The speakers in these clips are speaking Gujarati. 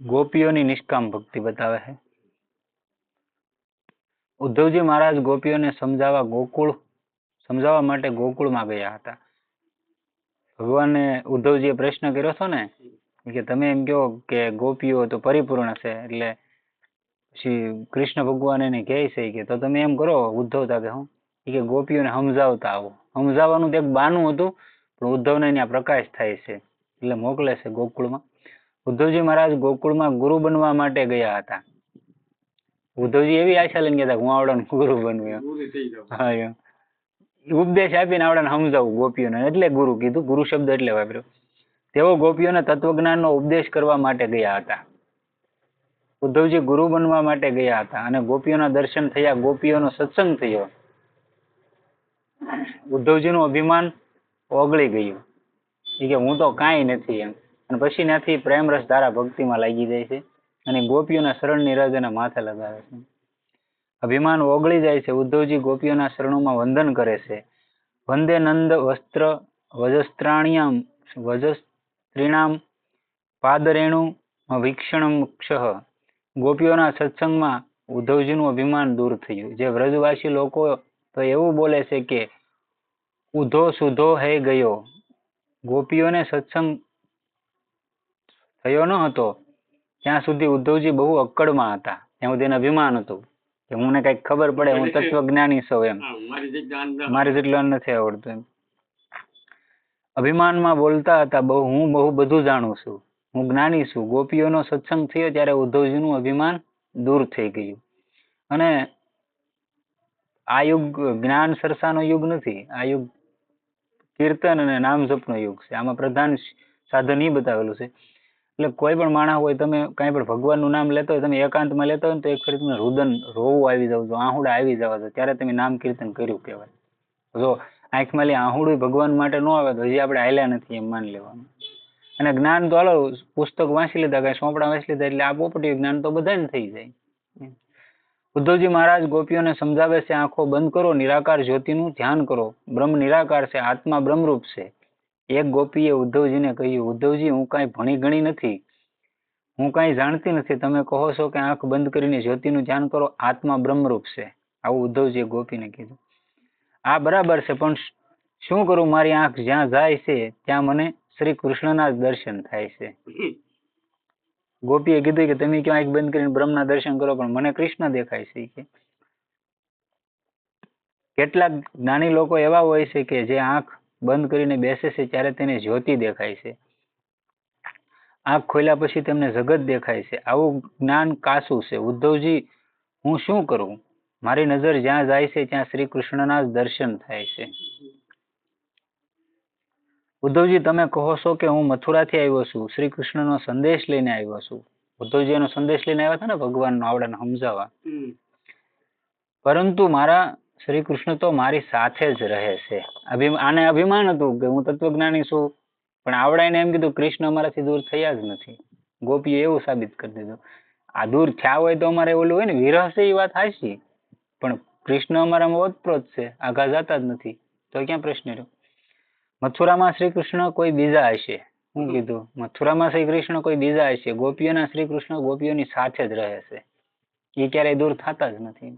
ગોપીઓની નિષ્કામ ભક્તિ બતાવે છે. ઉદ્ધવજી મહારાજ ગોપીઓને સમજાવવા ગોકુળ, સમજાવવા માટે ગોકુળમાં ગયા હતા. ભગવાને ઉદ્ધવજીએ પ્રશ્ન કર્યો હતો ને, કે તમે એમ કહો કે ગોપીઓ તો પરિપૂર્ણ છે, એટલે પછી કૃષ્ણ ભગવાન એને કહે છે કે તો તમે એમ કરો ઉદ્ધવતા કે હું કે ગોપીઓને સમજાવતા આવો. સમજાવવાનું તો એક બાનું હતું, પણ ઉદ્ધવને ત્યાં પ્રકાશ થાય છે, એટલે મોકલે છે ગોકુળમાં. ઉદ્ધવજી મહારાજ ગોકુળમાં ગુરુ બનવા માટે ગયા હતા. ઉદ્ધવજી એવી આશા લઈને ગયા હતા હું આવડાનો ગુરુ બનવું હા એમ. ઉપદેશ આપીને આવડાને સમજાવું ગોપીઓને. એટલે ગુરુ કીધું ગુરુ શબ્દ એટલે વાપર્યો. તેઓ ગોપીઓને તત્વજ્ઞાનનો ઉપદેશ કરવા માટે ગયા હતા. ઉદ્ધવજી ગુરુ બનવા માટે ગયા હતા અને ગોપીઓના દર્શન થયા ગોપીઓનો સત્સંગ થયો. ઉદ્ધવજીનું અભિમાન ઓગળી ગયું. એ કે હું તો કાંઈ નથી એમ. અને પછી ત્યાંથી પ્રેમ રસ ધારા ભક્તિમાં લાગી જાય છે અને ગોપીઓના શરણની રજ એના માથે લગાવે છે. અભિમાન ઓગળી જાય છે. ઉદ્ધવજી ગોપીઓના શરણોમાં વંદન કરે છે. વંદે નંદ વસ્ત્ર વજસ્ત્રાણિયામ વજસ્ત્રીણામ પાદરેણુ ભીક્ષણ ક્ષહ. ગોપીઓના સત્સંગમાં ઉદ્ધવજીનું અભિમાન દૂર થયું. જે વ્રજવાસી લોકો તો એવું બોલે છે કે ઉધો સુધો હે ગયો. ગોપીઓને સત્સંગ થયો ન હતો. ત્યાં સુધી ઉદ્ધવજી બહુ અક્કડમાં હતા. ત્યાં સુધી અભિમાન હતું કે મને કંઈક ખબર પડે હું તત્વજ્ઞાની છું એમ. મારી જેટલું નથી આવડતું એમ. અભિમાનમાં બોલતા હતા બહુ હું બહુ બધું જાણું છું. હું જ્ઞાની છું. ગોપીઓનો સત્સંગ થયો ત્યારે ઉદ્ધવજીનું અભિમાન દૂર થઈ ગયું. અને આ યુગ જ્ઞાન સરસાનો યુગ નથી આ યુગ કીર્તન અને નામ જપનો યુગ છે. આમાં પ્રધાન સાધન ઈ બતાવેલું છે. એટલે કોઈ પણ માણસ હોય, તમે કાંઈ પણ ભગવાનનું નામ લેતો હોય, તમે એકાંતમાં લેતો હોય તો એક ફરી તમે રુદન, રોવું આવી જાવ છો, આહુડા આવી જવા છો. ત્યારે તમે નામ કીર્તન કર્યું કહેવાય. જો આંખમાં લે આહુડું ભગવાન માટે ન આવે તો હજી આપણે હાલ્યા નથી એમ માની લેવાનું. અને જ્ઞાન તો હાલો, પુસ્તક વાંચી લીધા, કાંઈ સોંપડા વાંચી લીધા, એટલે આ પોપટી જ્ઞાન તો બધાને થઈ જાય. ઉદ્ધવજી મહારાજ ગોપીઓને સમજાવે છે, આંખો બંધ કરો, નિરાકાર જ્યોતિનું ધ્યાન કરો. બ્રહ્મ નિરાકાર છે, આત્મા બ્રહ્મરૂપ છે. એક ગોપીએ ઉદ્ધવજીને કહ્યું, ઉદ્ધવજી, હું કાંઈ ભણી ગણી નથી. હું કાંઈ જાણતી નથી. તમે કહો છો કે આંખ બંધ કરીને જ્યોતિનું ધ્યાન કરો, આત્મા બ્રહ્મરૂપ છે. આવું ઉદ્ધવજીએ ગોપીને કીધું. આ બરાબર છે, પણ શું કરું? મારી આંખ જ્યાં જાય છે, ત્યાં મને શ્રી કૃષ્ણના દર્શન થાય છે. ગોપીએ કીધું કે, તમે ક્યાં આંખ બંધ કરીને બ્રહ્મના દર્શન કરો, પણ મને કૃષ્ણ દેખાય છે. કે કેટલાક જ્ઞાની લોકો એવા હોય છે કે જે આંખ બંધ કરીને બેસે છે ત્યારે તેને જ્યોતિ દેખાય છે. આંખ ખોલ્યા પછી તેમને જગત દેખાય છે. આવું જ્ઞાન કાસું છે? ઉદ્ધવજી હું શું કરું? મારી નજર જ્યાં જાય છે ત્યાં શ્રી કૃષ્ણના જ દર્શન થાય છે. ઉદ્ધવજી તમે કહો છો કે હું મથુરાથી આવ્યો છું. શ્રી કૃષ્ણનો સંદેશ લઈને આવ્યો છું. ઉદ્ધવજી એનો સંદેશ લઈને આવ્યા હતા ને ભગવાનનો આવડાને સમજાવવા? પરંતુ મારા શ્રી કૃષ્ણ તો મારી સાથે જ રહે છે. આને અભિમાન હતું કે હું તત્વજ્ઞાની છું, પણ આવડાઈને એમ કીધું, કૃષ્ણ અમારાથી દૂર થયા જ નથી. ગોપીએ એવું સાબિત કરી દીધું, આ દૂર થયા હોય તો અમારે ઓલું હોય ને વિરહ છે એ વાત હાશી પણ કૃષ્ણ અમારામાં ઓતપ્રોત છે, આઘા જાતા જ નથી. તો ક્યાં પ્રશ્ન રહ્યો? મથુરામાં શ્રી કૃષ્ણ કોઈ બીજા હશે. શું કીધું, મથુરામાં શ્રી કૃષ્ણ કોઈ બીજા હશે? ગોપીઓના શ્રી કૃષ્ણ ગોપીઓની સાથે જ રહે છે. એ ક્યારેય દૂર થતા જ નથી.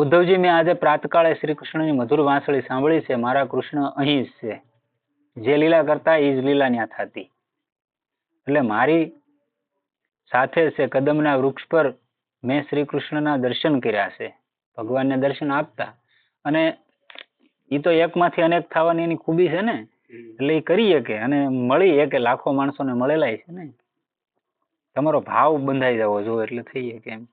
ઉદ્ધવજી, મેં આજે પ્રાતકાળે શ્રી કૃષ્ણની મધુર વાંસળી સાંભળી છે. મારા કૃષ્ણ અહીં જ છે. જે લીલા કરતા એ જ લીલા ન્યા થતી. એટલે મારી સાથે છે કદમના વૃક્ષ પર મેં શ્રી કૃષ્ણના દર્શન કર્યા છે. ભગવાનને દર્શન આપતા. અને એ તો એકમાંથી અનેક થવાની એની ખૂબી છે ને? એટલે એ કરી શકે અને મળી શકે લાખો માણસોને મળેલા છે ને? તમારો ભાવ બંધાઈ જવો જોઈએ એટલે થઈ શકે એમ.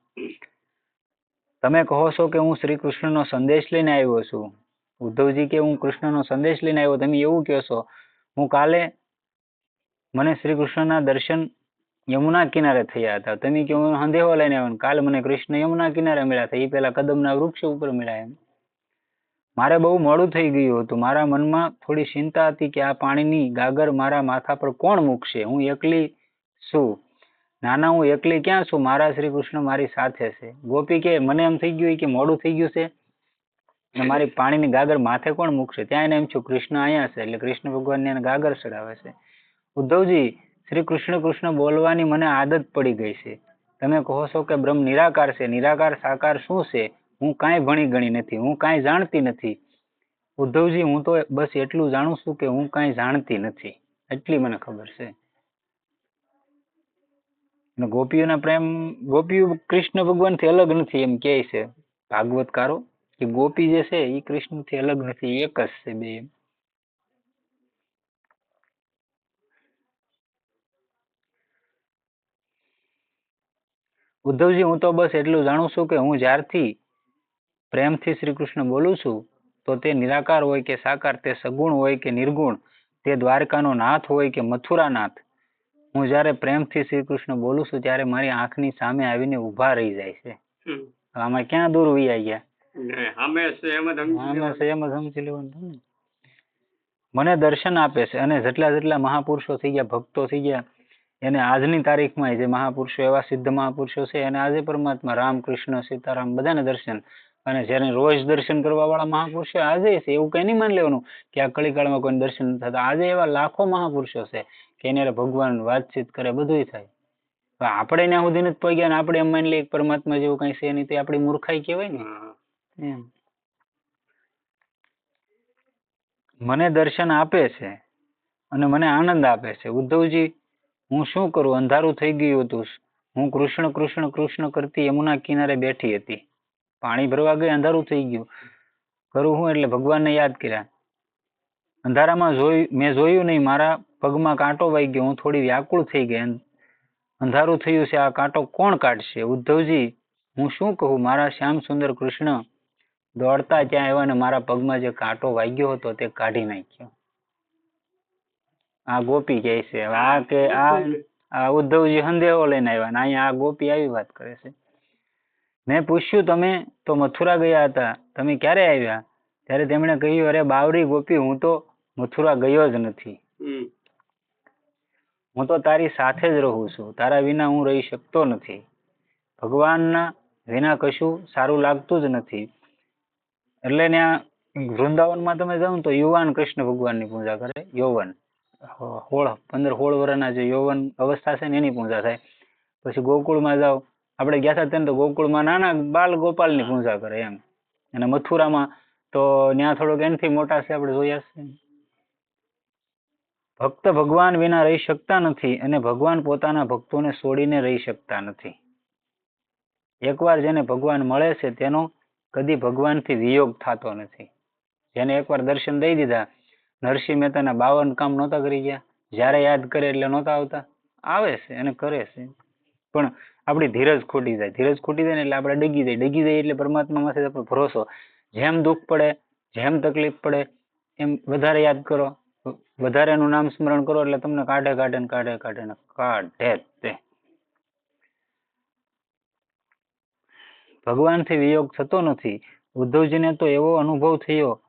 તમે કહો છો કે હું શ્રી કૃષ્ણનો સંદેશ લઈને આવ્યો છું. ઉદ્ધવજી કે હું કૃષ્ણનો સંદેશ લઈને આવ્યો, તમે એવું કહો છો. હું કાલે મને શ્રી કૃષ્ણના દર્શન યમુના કિનારે થયા હતા. તમે કે હું સંદેહો લઈને આવ્યો કાલે મને કૃષ્ણ યમુના કિનારે મળ્યા હતા. એ પેલા કદમના વૃક્ષ ઉપર મળ્યા એમ. મારે બહુ મોડું થઈ ગયું હતું. મારા મનમાં થોડી ચિંતા હતી કે આ પાણીની ગાગર મારા માથા પર કોણ મૂકશે? હું એકલી છું. નાના, હું એકલી ક્યાં છું? મારા શ્રી કૃષ્ણ મારી સાથે છે. ગોપી કે, મને એમ થઈ ગયું કે મોડું થઈ ગયું છે? અને મારી પાણીની ગાગર માથે કોણ મૂકશે? ત્યાં એને એમ છું કૃષ્ણ અહીંયા છે. એટલે કૃષ્ણ ભગવાન એને ગાગર ચડાવે છે. ઉદ્ધવજી, શ્રી કૃષ્ણ કૃષ્ણ બોલવાની મને આદત પડી ગઈ છે. તમે કહો છો કે બ્રહ્મ નિરાકાર છે. નિરાકાર, સાકાર શું છે? હું કાંઈ ભણી ગણી નથી. હું કાંઈ જાણતી નથી. ઉદ્ધવજી, હું તો બસ એટલું જાણું છું કે હું કાંઈ જાણતી નથી. એટલી મને ખબર છે. અને ગોપીઓના પ્રેમ, ગોપીઓ કૃષ્ણ ભગવાનથી અલગ નથી એમ કહે છે ભાગવતકારો, કે ગોપી જે છે એ કૃષ્ણથી અલગ નથી, એક જ છે બે. ઉદ્ધવજી, હું તો બસ એટલું જાણું છું કે હું જ્યારથી પ્રેમથી શ્રી કૃષ્ણ બોલું છું, તો તે નિરાકાર હોય કે સાકાર, તે સગુણ હોય કે નિર્ગુણ, તે દ્વારકાનો નાથ હોય કે મથુરા નાથ હું જ્યારે પ્રેમથી શ્રી કૃષ્ણ બોલું છું ત્યારે મારી આંખની સામે આવીને ઊભા રહી જાય છે. આમાં ક્યાં દૂર વૈયા ગયા? એમ જ સમજી લેવાનું. મને દર્શન આપે છે અને જેટલા જેટલા મહાપુરુષો થઈ ગયા ભક્તો થઈ ગયા એને આજની તારીખમાં જે મહાપુરુષો એવા સિદ્ધ મહાપુરુષો છે એને આજે પરમાત્મા રામ કૃષ્ણ સીતારામ બધાને દર્શન. અને જેને રોજ દર્શન કરવા વાળા મહાપુરુષો આજે છે એવું કઈ નહીં માની લેવાનું કે આ કળીકાળમાં કોઈ દર્શન થતા આજે એવા લાખો મહાપુરુષો છે એને હારે ભગવાન વાતચીત કરે બધુંય થાય. આપણે ત્યાં સુધી નથી પહોંચ્યા ને આપણે એમ માની લઈએ પરમાત્મા જેવું કઈ છે નહીં તે આપણી મૂર્ખાઈ કહેવાય ને. એમ. મને દર્શન આપે છે અને મને આનંદ આપે છે. ઉદ્ધવજી હું શું કરું? અંધારું થઈ ગયું હતું. હું કૃષ્ણ કૃષ્ણ કૃષ્ણ કરતી યમુના કિનારે બેઠી હતી. પાણી ભરવા ગઈ અંધારું થઈ ગયું. કરું હું એટલે ભગવાનને યાદ કર્યા. અંધારામાં જોયું મેં જોયું નહીં, મારા પગમાં કાંટો વાઈ ગયો, હું થોડી વ્યાકુળ થઈ ગઈ. અંધારું થયું છે, આ કાંટો કોણ કાઢશે? ઉદ્ધવજી, હું શું કહું? મારા શ્યામ સુંદર કૃષ્ણ દોડતા ત્યાં આવ્યા ને મારા પગમાં જે કાંટો વાગ્યો હતો તે કાઢી નાખ્યો. આ ગોપી કહે છે આ કે, આ આ ઉદ્ધવજી સંદેહો લઈને આવ્યા ને અહીંયા આ ગોપી આવી વાત કરે છે. મેં પૂછ્યું, તમે તો મથુરા ગયા હતા? તમે ક્યારે આવ્યા? ત્યારે તેમણે કહ્યું, અરે બાવરી ગોપી, હું તો મથુરા ગયો જ નથી. હું તો તારી સાથે જ રહું છું. તારા વિના હું રહી શકતો નથી. ભગવાનના વિના કશું સારું લાગતું જ નથી. એટલે ત્યાં વૃંદાવનમાં તમે જાઓ તો યુવાન કૃષ્ણ ભગવાનની પૂજા કરે યૌવન. હોળ પંદર હોળ વર્ષના જે યૌવન અવસ્થા છે ને એની પૂજા થાય. પછી ગોકુળમાં જાઓ. આપણે ગયા હતા તો ગોકુળમાં નાના બાલ ગોપાલની પૂજા કરે એમ. અને મથુરામાં તો ત્યાં થોડોક એનાથી મોટા છે આપણે જોયા છે. ભક્ત ભગવાન વિના રહી શકતા નથી અને ભગવાન પોતાના ભક્તોને છોડીને રહી શકતા નથી. એકવાર જેને ભગવાન મળે છે તેનો કદી ભગવાનથી વિયોગ થતો નથી. જેને એકવાર દર્શન દઈ દીધા, નરસિંહ મહેતાના બાવન કામ નહોતા કરી ગયા. જ્યારે યાદ કરે એટલે નહોતા આવતા. આવે છે અને કરે છે. પણ આપણી ધીરજ ખોટી જાય. ધીરજ ખોટી જાય ને એટલે આપણે ડગી જાય ડગી જાય એટલે પરમાત્મામાંથી આપણો ભરોસો. જેમ દુઃખ પડે, જેમ તકલીફ પડે, એમ વધારે યાદ કરો. વધારે એનું નામ સ્મરણ કરો એટલે તમને કાઢે કાઢે ને કાઢે કાઢે ને કાઢે તે. ભગવાનથી વિયોગ થતો નથી. ઉદ્ધવજીને તો એવો અનુભવ થયો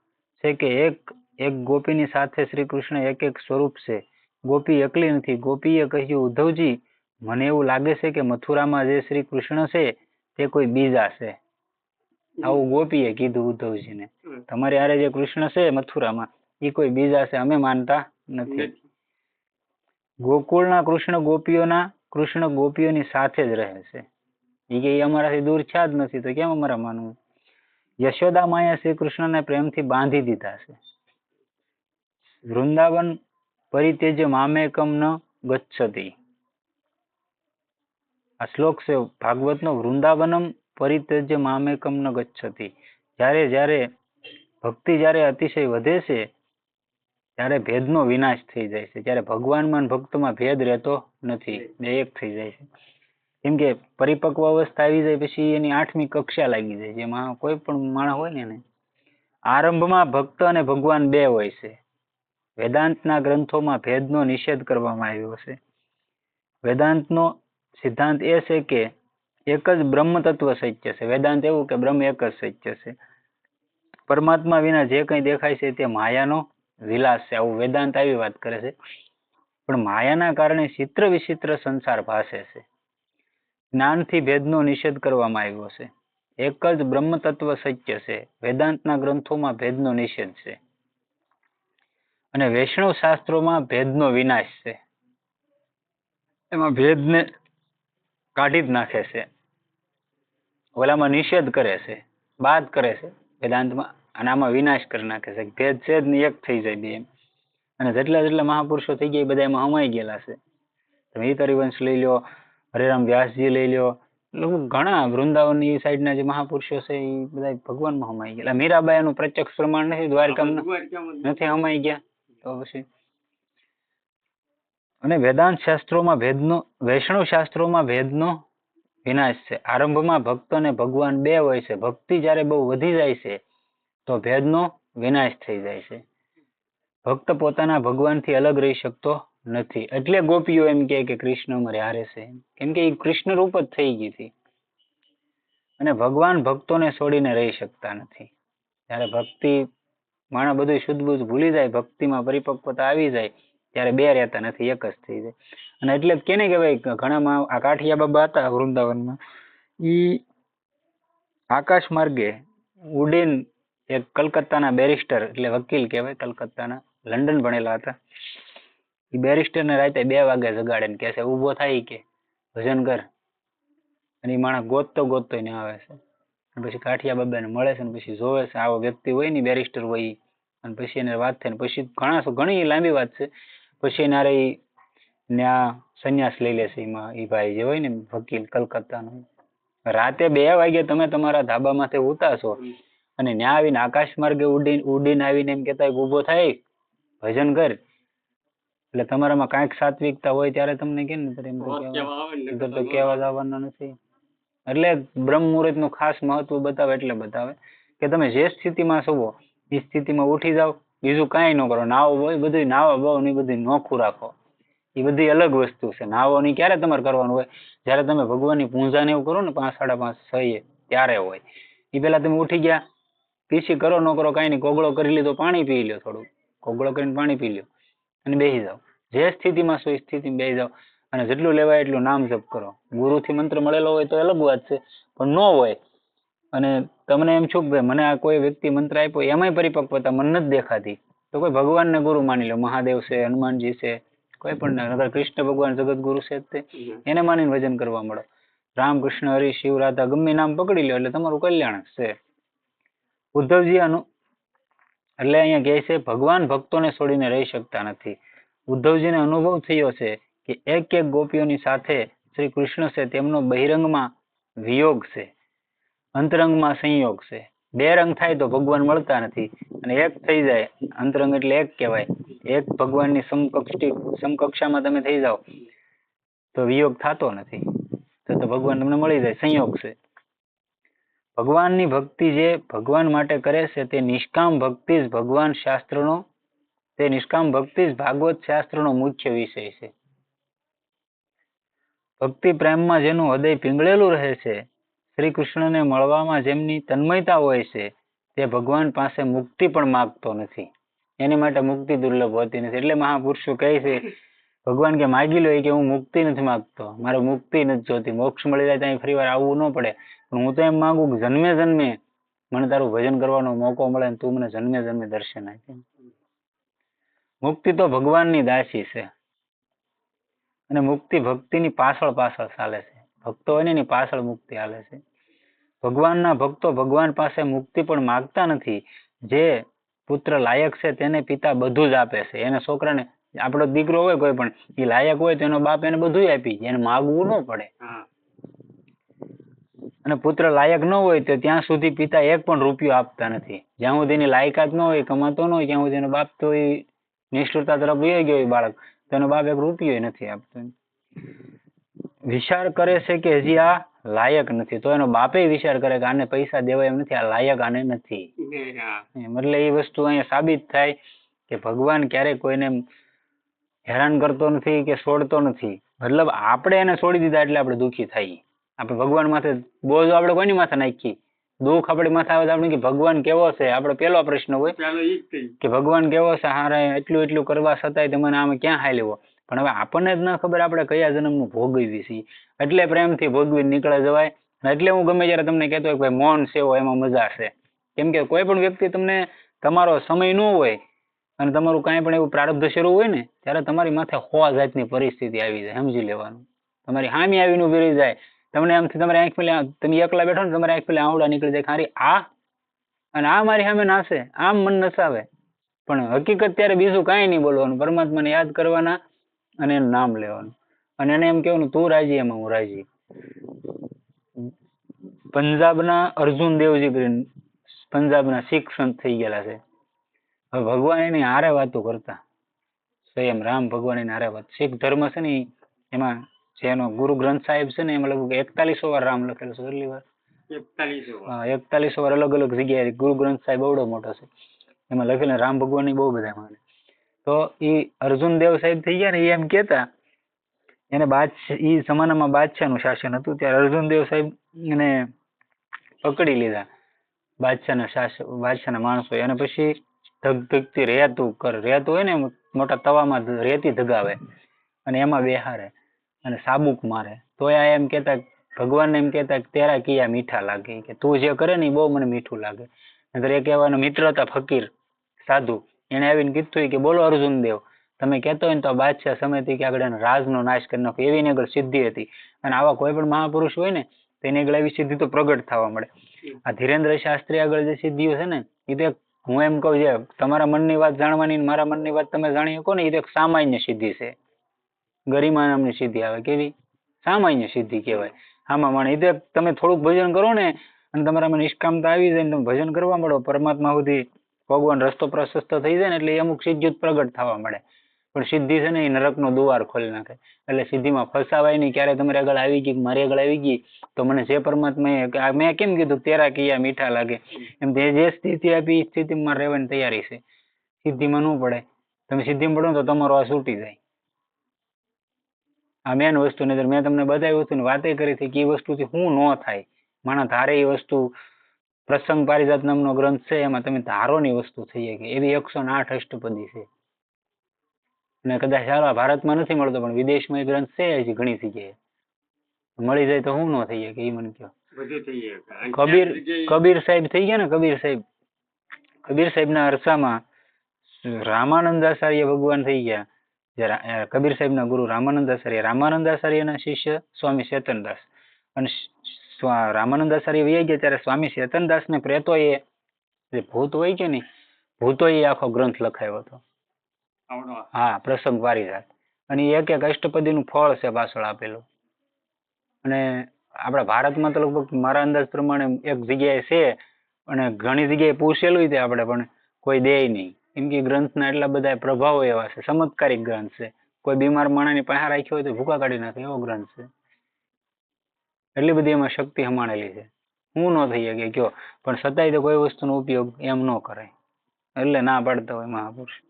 છે કે એક એક ગોપીની સાથે શ્રી કૃષ્ણ એક એક સ્વરૂપ છે. ગોપી એકલી નથી. ગોપીએ કહ્યું ઉદ્ધવજી મને એવું લાગે છે કે મથુરામાં જે શ્રી કૃષ્ણ છે તે કોઈ બીજા છે. આવું ગોપીએ કીધું ઉદ્ધવજીને. તમારે આરે જે કૃષ્ણ છે મથુરામાં. એ કોઈ બીજા છે અમે માનતા નથી. ગોકુળના કૃષ્ણ ગોપીઓના કૃષ્ણ ગોપીઓની સાથે જ રહે છે. એ કે એ અમારાથી દૂર છે જ નથી તો કેમ અમારા માનવું? યશોદા માયા શ્રી કૃષ્ણને પ્રેમથી બાંધી દીધા છે. વૃંદાવન પરિત્યજ્ય મામેકમ ન ગચ્છતી. આ શ્લોક છે ભાગવતનો વૃંદાવનમ પરિત્યજ્ય મામેકમ ન ગચ્છતી. જ્યારે જ્યારે ભક્તિ જ્યારે અતિશય વધે છે ત્યારે ભેદનો વિનાશ થઈ જાય છે. જ્યારે ભગવાનમાં ભક્તમાં ભેદ રહેતો નથી, બે એક થઈ જાય છે. કેમ કે પરિપક્વ અવસ્થા આવી જાય પછી એની આઠમી કક્ષા લાગી જાય જેમાં કોઈ પણ માણસ હોય ને એને, આરંભમાં ભક્ત અને ભગવાન બે હોય છે. વેદાંતના ગ્રંથોમાં ભેદનો નિષેધ કરવામાં આવ્યો છે. વેદાંતનો સિદ્ધાંત એ છે કે એક જ બ્રહ્મ તત્વ સત્ય છે. વેદાંત એવું કે બ્રહ્મ એક જ સત્ય છે. પરમાત્મા વિના જે કંઈ દેખાય છે તે માયાનો વિલાસ છે, આવું વેદાંત આવી વાત કરે છે. પણ માયાના કારણે ચિત્ર વિચિત્ર સંસાર ભાસે છે. જ્ઞાનથી ભેદનો નિષેધ કરવામાં આવ્યો છે. એક જ બ્રહ્મ તત્વ સત્ય છે. વેદાંતના ગ્રંથોમાં ભેદનો નિષેધ છે. અને વૈષ્ણવ શાસ્ત્રોમાં ભેદનો વિનાશ છે. એમાં ભેદને કાઢી જ નાખે છે. ઓલામાં નિષેધ કરે છે. બાદ કરે છે. વેદાંતમાં અને આમાં વિનાશ કરી નાખે છે. ભેદ છે જ એક થઈ જાય બે એમ. અને જેટલા જેટલા મહાપુરુષો થઈ ગયા, એ બધા એમાં હમાઈ ગયેલા છે. તમે એ હરિવંશ લઈ લો, હરિરામ વ્યાસજી લઈ લો લોકો ઘણા વૃંદાવનની સાઈડના જે મહાપુરુષો છે એ બધા ભગવાનમાં હમાઈ ગયેલા. મીરાબાઈ નું પ્રત્યક્ષ પ્રમાણ નથી, દ્વારકામાં નથી હમાઈ ગયા. તો પછી? અને વેદાંત શાસ્ત્રોમાં ભેદનો, વૈષ્ણવ શાસ્ત્રોમાં ભેદનો વિનાશ છે. આરંભમાં ભક્ત અને ભગવાન બે હોય છે. ભક્તિ જ્યારે બહુ વધી જાય છે તો ભેદનો વિનાશ થઈ જાય છે. ભક્ત પોતાના ભગવાનથી અલગ રહી શકતો નથી. એટલે ગોપીઓ એમ કહે કે કૃષ્ણ મારે હારે છે. કેમ કે એ કૃષ્ણ રૂપ જ થઈ ગઈ હતી. અને ભગવાન ભક્તોને છોડીને રહી શકતા નથી. જ્યારે ભક્તિ માણસ બધું શુદ્ધ બુદ્ધ ભૂલી જાય, ભક્તિમાં પરિપક્વતા આવી જાય, ત્યારે બે રહેતા નથી, એક જ થઈ જાય. અને એટલે કેને કહેવાય, ઘણામાં આ કાઠિયા બાબા હતા વૃંદાવનમાં, ઈ આકાશ માર્ગે ઉડીન એક કલકત્તાના બેરિસ્ટર એટલે વકીલ કહેવાય, કલકત્તાના લંડન ભણેલા હતા. એ બેરિસ્ટરને રાતે બે વાગે જગાડે ને છે, ઊભો થાય કે, ભજન કર. અને એ માણસ ગોતતો ગોતતો ને આવે છે. પછી કાઠિયા બાબાને મળે છે ને પછી જોવે છે, આવો વ્યક્તિ હોય ને બેરિસ્ટર હોય અને પછી એને વાત ને પછી ઘણા ઘણી લાંબી વાત છે. પછી એના રે ઈ ન્યા સંન્યાસ લઈ લેશે એમાં એ ભાઈ જે હોય ને વકીલ કલકત્તાનો. રાતે બે વાગે તમે તમારા ધાબામાંથી ઉતારશો અને ન્યા આવીને આકાશ માર્ગે ઉડીને ઉડીને આવીને એમ કહેતા હોય ઊભો થાય ભજન કર. એટલે તમારામાં કાંઈક સાત્વિકતા હોય ત્યારે તમને કે ને એમ તો કહેવા જવાના નથી. એટલે બ્રહ્મ મુહૂર્તનું ખાસ મહત્વ બતાવે એટલે બતાવે કે તમે જે સ્થિતિમાં છો એ સ્થિતિમાં ઉઠી જાઓ. બીજું કાંઈ ન કરો. નાવો હોય બધું નાવા બહુ ને બધું નોખું રાખો. એ બધી અલગ વસ્તુ છે. નાવોની ક્યારે તમારે કરવાનું હોય? જ્યારે તમે ભગવાનની પૂજા ને એવું કરો ને પાંચ સાડા પાંચ છ ત્યારે હોય. એ પહેલા તમે ઉઠી ગયા. પીછી કરો, ન કરો, કાંઈ નહીં. કોગળો કરી લીધો, પાણી પી લ્યો થોડું. કોગળો કરીને પાણી પી લ્યો અને બેસી જાઓ. જે સ્થિતિમાં છો એ બેસી જાઓ અને જેટલું લેવાય એટલું નામ જપ કરો. ગુરુથી મંત્ર મળેલો હોય તો અલગ વાત છે, પણ ન હોય અને તમને એમ છું કે મને આ કોઈ વ્યક્તિ મંત્ર આપ્યો, એમાંય પરિપક્વતા મને નથી દેખાતી. તો કોઈ ભગવાનને ગુરુ માની લો, મહાદેવ છે, હનુમાનજી છે, કોઈ પણ અગર કૃષ્ણ ભગવાન જગત ગુરુ છે તે. એને માનીને ભજન કરવા મળો. રામ કૃષ્ણ હરિ, શિવ, રાધા ગમે નામ પકડી લો એટલે તમારું કલ્યાણ છે. ઉદ્ધવજી અનુ એટલે અહીંયા કહે છે, ભગવાન ભક્તોને છોડીને રહી શકતા નથી. ઉદ્ધવજીને અનુભવ થયો છે કે એક એક ગોપીઓની સાથે શ્રી કૃષ્ણ છે, તેમનો બહિરંગમાં વિયોગ છે, અંતરંગમાં સંયોગ છે. બે રંગ થાય તો ભગવાન મળતા નથી અને એક થઈ જાય, અંતરંગ એટલે એક કહેવાય. એક ભગવાનની સમકક્ષ સમકક્ષામાં તમે થઈ જાઓ, તો વિયોગ થતો નથી. તો ભગવાન તમને મળી જાય, સંયોગ છે. ભગવાનની ભક્તિ જે ભગવાન માટે કરે છે, તે નિષ્કામ ભક્તિ જ ભગવાન શાસ્ત્રનો, તે નિષ્કામ ભક્તિ જ ભાગવત શાસ્ત્રનો મુખ્ય વિષય છે. ભક્તિ પ્રેમમાં જેનું હૃદય પીંગળેલું રહે છે શ્રી કૃષ્ણને મળવામાં જેમની તન્મયતા હોય છે, તે ભગવાન પાસે મુક્તિ પણ માગતો નથી. એની માટે મુક્તિ દુર્લભ હોતી નથી. એટલે મહાપુરુષો કહે છે, ભગવાન કે માગી લો કે હું મુક્તિ નથી માગતો. મારે મુક્તિ નથી જોતી. મોક્ષ મળી જાય ત્યાં ફરી વાર આવવું ન પડે. પણ હું તો એમ માંગુ કે જન્મે જન્મે મને તારું ભજન કરવાનો મોકો મળે ને તું મને જન્મે જન્મે દર્શન આપે. મુક્તિ તો ભગવાનની દાસી છે. અને મુક્તિ ભક્તિની પાછળ પાછળ ચાલે છે. ભક્તો હોય ને એની પાછળ મુક્તિ હાલે છે. ભગવાનના ભક્તો ભગવાન પાસે મુક્તિ પણ માગતા નથી. જે પુત્ર લાયક છે તેને પિતા બધું જ આપે છે. એને છોકરાને આપણો દીકરો હોય કોઈ પણ, એ લાયક હોય તો એનો બાપ એને બધું આપી એને માગવું ન પડે. હા. અને પુત્ર લાયક ન હોય તો ત્યાં સુધી પિતા એક પણ રૂપિયો આપતા નથી. જ્યાં સુધી એની લાયકાત ન હોય કમાતો ન હોય ત્યાં સુધી એનો બાપ તો એ નિષ્ઠુરતા તરફ વહી ગયો બાળક. તો એનો બાપ એક રૂપિયો નથી આપતો. વિચાર કરે છે કે હજી આ લાયક નથી. તો એનો બાપે વિચાર કરે કે આને પૈસા દેવાય એમ નથી આ લાયક આને નથી. એટલે એ વસ્તુ અહીંયા સાબિત થાય કે ભગવાન ક્યારેય કોઈને હેરાન કરતો નથી કે છોડતો નથી. મતલબ આપણે એને છોડી દીધા એટલે આપણે દુઃખી થઈ આપણે ભગવાન માથે બોજો આપણે કોની માથે નાખી દુઃખ આપણી માથે આવે તો આપણે કે ભગવાન કેવો છે? આપણો પેલો પ્રશ્ન હોય કે ભગવાન કેવો છે? હારે એટલું એટલું કરવા છતાંય તમને આમ ક્યાં હાલ્યો? પણ હવે આપણને જ ન ખબર આપણે કયા જન્મનું ભોગવી છીએ એટલે પ્રેમથી ભોગવી નીકળે જવાય. એટલે હું ગમે ત્યારે તમને કહેતો હોય કે ભાઈ મૌન સેવો એમાં મજા છે. કેમ કે કોઈ પણ વ્યક્તિ તમને તમારો સમય ન હોય અને તમારું કાંઈ પણ એવું પ્રારબ્ધ શરૂ હોય ને ત્યારે તમારી માથે હો જાતની પરિસ્થિતિ આવી જાય સમજી લેવાનું. તમારી હામી આવીને ઊભી રહી જાય. તમને આમથી તમારી આંખ પેલા તમે એકલા બેઠો ને તમારી આંખ પેલા આવડા નીકળી જાય ખારી આ અને આ મારી સામે નાશે આમ મન નસાવે. પણ હકીકત ત્યારે બીજું કાંઈ નહીં બોલવાનું, પરમાત્માને યાદ કરવાના અને એનું નામ લેવાનું. અને એને એમ કહેવાનું, તું રાજી એમાં હું રાજી. પંજાબના અર્જુન દેવજી કરીને પંજાબના શીખ સંત થઈ ગયેલા છે. હવે ભગવાન એની હારે વાતો કરતા. સ્વયં રામ ભગવાન એની હારે વાત, શીખ ધર્મ છે ને એમાં જેનો ગુરુ ગ્રંથ સાહેબ છે ને એમાં લગભગ એકતાલીસો વાર રામ લખેલો છે કેટલી વાર. એકતાલીસો હા, એકતાલીસો વાર અલગ અલગ જગ્યાએ ગુરુ ગ્રંથ સાહેબ અવડો મોટો છે. એમાં લખેલું રામ ભગવાનની બહુ બધા માને. તો એ અર્જુન દેવ સાહેબ થઈ ગયા ને એ એમ કહેતા એને બાદશાહ એ જમાનામાં બાદશાહનું શાસન હતું ત્યારે અર્જુન દેવ સાહેબ એને પકડી લીધા. બાદશાહના શાસક બાદશાહના માણસો અને પછી ધગધગતી રેતું કર રેતું હોય ને મોટા તવામાં રેતી ધગાવે. અને એમાં બેહારે. અને સાબુક મારે. તોય આ એમ કહેતા ભગવાન એમ કહેતા તેરા કિયા મીઠા લાગે? કે તું જે કરે ને એ બહુ મને મીઠું લાગે. નહીતર એક એવાનો મિત્ર હતા ફકીર, સાધુ, એને આવીને કીધું કે, બોલો અર્જુન દેવ. તમે કહેતો હોય ને તો બાદશાહ સમયથી કે આગળ રાજનો નાશ કરી નાખો. એવી એની આગળ સિદ્ધિ હતી. અને આવા કોઈ પણ મહાપુરુષ હોય ને તેની આગળ એવી સિદ્ધિ તો પ્રગટ થવા મળે. આ ધીરેન્દ્ર શાસ્ત્રી આગળ જે સિદ્ધિઓ છે ને એ તો હું એમ કહું છે તમારા મનની વાત જાણવાની મારા મનની વાત તમે જાણી શકો ને એ તો એક સામાન્ય સિદ્ધિ છે. ગરિમા નામની સિદ્ધિ આવે કેવી? સામાન્ય સિદ્ધિ કહેવાય. આમાં માણે એ તમે થોડુંક ભજન કરો ને અને તમારામાં નિષ્કામતા આવી જાય ને તમે ભજન કરવા મળો પરમાત્મા સુધી ભગવાન રસ્તો પ્રશસ્ત થઈ જાય ને એટલે એ અમુક સિદ્ધિ પ્રગટ થવા મળે પણ સિદ્ધિ છે ને એ નરકનો દુવાર ખોલી નાખે. એટલે સિદ્ધિમાં ફસાવાય નહીં, ક્યારે તમારે આગળ આવી ગઈ મારી આગળ આવી ગઈ, તો મને જે પરમાત્મા મેં કેમ કીધું? તેરા કિયા મીઠા લાગે. એમ તે જે સ્થિતિ આપી, એ સ્થિતિમાં રહેવાની તૈયારી છે. સિદ્ધિમાં ન પડે. તમે સિદ્ધિમાં પડો તો તમારો આ છૂટી જાય. આ મેન વસ્તુ નહીં મેં તમને બતાવી વસ્તુ વાતે કરી હતી કે એ વસ્તુથી શું ન થાય. માણસ ધારે એ વસ્તુ પ્રસંગ પારિજાત નામનો ગ્રંથ છે એમાં તમે ધારોની વસ્તુ થઈ શકે. એવી એકસો આઠ અષ્ટપદી છે. અને કદાચ સારા ભારતમાં નથી મળતો પણ વિદેશમાં એ ગ્રંથ છે હજી ઘણી જગ્યાએ. મળી જાય તો હું ન થઈ શકે એ મને કહો. કબીર કબીર સાહેબ થઈ ગયા ને કબીર સાહેબ. કબીર સાહેબના અરસામાં રામાનંદ આચાર્ય ભગવાન થઈ ગયા. જે રા- અ, કબીર સાહેબના ગુરુ રામાનંદાચાર્ય રામાનંદાચાર્યના શિષ્ય સ્વામી ચેતનદાસ અને રામાનંદ આચાર્ય વહી ગયા ત્યારે સ્વામી ચેતનદાસને પ્રેતોએ જે ભૂત હોય કે નહીં ભૂતોએ આખો ગ્રંથ લખાયો હતો. હા પ્રસંગ પારિજાત અને એક એક અષ્ટપદીનું ફળ છે પાછળ આપેલું. અને આપણા ભારતમાં તો લગભગ મારા અંદાજ પ્રમાણે એક જગ્યાએ છે અને ઘણી જગ્યાએ પૂછેલું તે આપણે પણ કોઈ દે નહીં. કેમ કે ગ્રંથના એટલા બધા પ્રભાવો એવા છે, ચમત્કારિક ગ્રંથ છે. કોઈ બીમાર માણસની પાસે રાખ્યો હોય તો ભૂકા કાઢી નાખે એવો ગ્રંથ છે. એટલી બધી એમાં શક્તિ હમાણેલી છે. હું ન થઈ શકે કયો. પણ છતાંય તો કોઈ વસ્તુનો ઉપયોગ એમ ન કરાય. એટલે ના પાડતા હોય મહાપુરુષ.